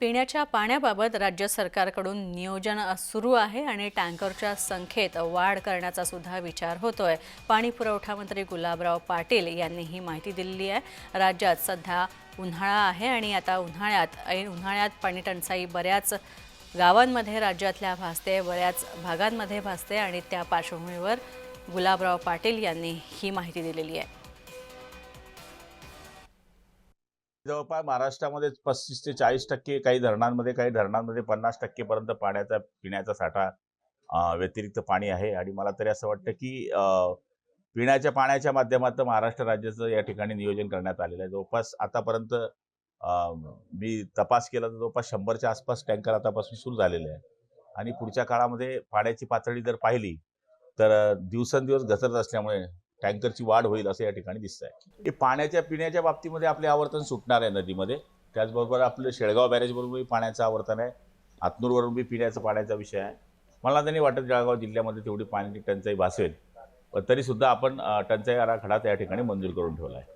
पिण्याच्या पाण्याबाबत राज्य सरकारकडून नियोजन सुरू आहे आणि टँकरच्या संख्येत वाढ करण्याचा सुद्धा विचार होतोय. पाणी पुरवठा मंत्री गुलाबराव पाटील यांनी ही माहिती दिलेली आहे. राज्यात सध्या उन्हाळा आहे आणि आता उन्हाळ्यात ऐन उन्हाळ्यात पाणी टंचाई बऱ्याच गावांमध्ये राज्यातल्या भासते बऱ्याच भागांमध्ये भासते आणि त्या पार्श्वभूमीवर गुलाबराव पाटील यांनी ही माहिती दिलेली आहे. जवळपास महाराष्ट्रामध्ये पस्तीस ते चाळीस टक्के काही धरणांमध्ये काही धरणांमध्ये पन्नास टक्केपर्यंत पाण्याचा पिण्याचा साठा व्यतिरिक्त पाणी आहे. आणि मला तरी असं वाटतं की पिण्याच्या पाण्याच्या माध्यमातून महाराष्ट्र राज्याचं या ठिकाणी नियोजन करण्यात आलेलं आहे. जवळपास आतापर्यंत मी तपास केला तर जवळपास शंभरच्या आसपास टँकर आतापासून सुरू झालेले आहे आणि पुढच्या काळामध्ये पाण्याची पातळी जर पाहिली तर दिवसेंदिवस घसरत असल्यामुळे टँकरची वाढ होईल असं या ठिकाणी दिसत आहे हे पाण्याच्या पिण्याच्या बाबतीमध्ये आपले आवर्तन सुटणार आहे नदीमध्ये. त्याचबरोबर आपलं शेळगाव बॅरेजबरोबरही पाण्याचं आवर्तन आहे. हातनूरवरून बी पिण्याचा पाण्याचा विषय आहे. मला तरी नाही वाटत जळगाव जिल्ह्यामध्ये तेवढी पाण्याची टंचाई भासेल. पण तरीसुद्धा आपण टंचाई आराखडा त्या ठिकाणी मंजूर करून ठेवला आहे.